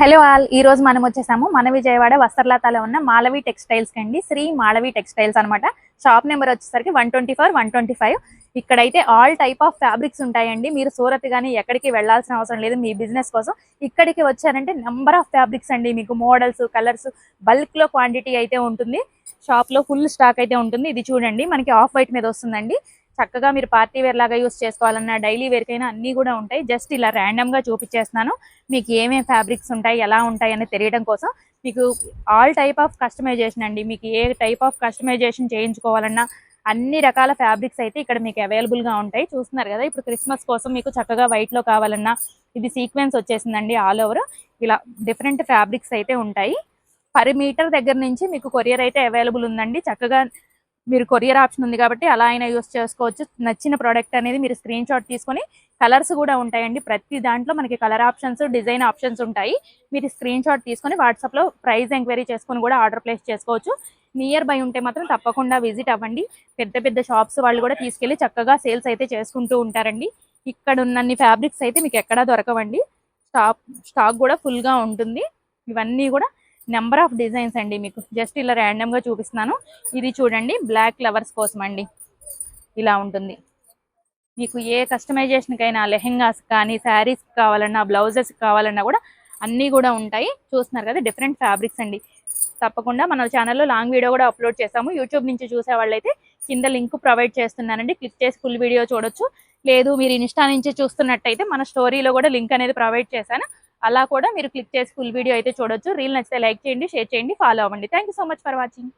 Hello all ఈ రోజు మనం వచ్చేసాము మన విజయవాడ వస్త్రలతాలో ఉన్న మాలవి టెక్స్టైల్స్ అండి. శ్రీ మాలవి టెక్స్టైల్స్ అన్నమాట. షాప్ నెంబర్ వచ్చేసరికి one twenty four one twenty five. ఇక్కడైతే ఆల్ టైప్ ఆఫ్ ఫ్యాబ్రిక్స్ ఉంటాయండి. మీరు సూరత్ కానీ ఎక్కడికి వెళ్ళాల్సిన అవసరం లేదు. మీ బిజినెస్ కోసం ఇక్కడికి వచ్చారంటే నెంబర్ ఆఫ్ ఫ్యాబ్రిక్స్ అండి. మీకు మోడల్స్ కలర్స్ బల్క్లో క్వాంటిటీ అయితే ఉంటుంది. షాప్లో ఫుల్ స్టాక్ అయితే ఉంటుంది. ఇది చూడండి మనకి ఆఫ్ వైట్ మీద వస్తుందండి. చక్కగా మీరు పార్టీ వేర్ లాగా యూస్ చేసుకోవాలన్నా డైలీ వేర్ అన్నీ అన్ని కూడా ఉంటాయి. జస్ట్ ఇలా ర్యాండమ్గా చూపించేస్తున్నాను మీకు ఏమేమి ఫ్యాబ్రిక్స్ ఉంటాయి ఎలా ఉంటాయి అని తెలియడం కోసం మీకు ఆల్ టైప్ ఆఫ్ కస్టమైజేషన్ అండి. మీకు ఏ టైప్ ఆఫ్ కస్టమైజేషన్ చేయించుకోవాలన్నా అన్ని రకాల ఫ్యాబ్రిక్స్ అయితే ఇక్కడ మీకు అవైలబుల్గా ఉంటాయి. చూస్తున్నారు కదా ఇప్పుడు క్రిస్మస్ కోసం మీకు చక్కగా వైట్లో కావాలన్నా ఇది సీక్వెన్స్ వచ్చేసిందండి ఆల్ ఓవర్ ఇలా డిఫరెంట్ ఫ్యాబ్రిక్స్ అయితే ఉంటాయి. పర్ మీటర్ దగ్గర నుంచి మీకు కొరియర్ అయితే అవైలబుల్ ఉందండి. చక్కగా మీరు కొరియర్ ఆప్షన్ ఉంది కాబట్టి అలా అయినా యూస్ చేసుకోవచ్చు. నచ్చిన ప్రోడక్ట్ అనేది మీరు స్క్రీన్ షాట్ తీసుకొని కలర్స్ కూడా ఉంటాయండి. ప్రతి దాంట్లో మనకి కలర్ ఆప్షన్స్ డిజైన్ ఆప్షన్స్ ఉంటాయి. మీరు స్క్రీన్ షాట్ తీసుకొని వాట్సాప్లో ప్రైస్ ఎంక్వైరీ చేసుకొని కూడా ఆర్డర్ ప్లేస్ చేసుకోవచ్చు. నియర్ బై ఉంటే మాత్రం తప్పకుండా విజిట్ అవ్వండి. పెద్ద పెద్ద షాప్స్ వాళ్ళు కూడా తీసుకెళ్ళి చక్కగా సేల్స్ అయితే చేసుకుంటూ ఉంటారండి. ఇక్కడ ఉన్నన్ని ఫ్యాబ్రిక్స్ అయితే మీకు ఎక్కడా దొరకవండి. స్టాక్ స్టాక్ కూడా ఫుల్గా ఉంటుంది. ఇవన్నీ కూడా నెంబర్ ఆఫ్ డిజైన్స్ అండి మీకు. జస్ట్ ఇలా ర్యాండమ్గా గా చూపిస్తున్నాను. ఇది చూడండి బ్లాక్ ఫ్లవర్స్ కోసం అండి ఇలా ఉంటుంది. మీకు ఏ కస్టమైజేషన్కైనా లెహెంగాస్ కానీ శారీస్ కావాలన్నా బ్లౌజెస్ కావాలన్నా కూడా అన్నీ కూడా ఉంటాయి. చూస్తున్నారు కదా డిఫరెంట్ ఫ్యాబ్రిక్స్ అండి. తప్పకుండా మన ఛానల్లో లాంగ్ వీడియో కూడా అప్లోడ్ చేసాము యూట్యూబ్ నుంచి చూసే వాళ్ళైతే కింద లింక్ ప్రొవైడ్ చేస్తున్నానండి. క్లిక్ చేసి ఫుల్ వీడియో చూడొచ్చు. లేదు మీరు ఇన్స్టా నుంచి చూస్తున్నట్టయితే మన స్టోరీలో కూడా లింక్ అనేది ప్రొవైడ్ చేశాను. అలా కూడా మీరు క్లిక్ చేసి ఫుల్ వీడియో అయితే చూడొచ్చు. రీల్ నచ్చితే లైక్ చేయండి షేర్ చేయండి ఫాలో అవ్వండి. Thank so much for watching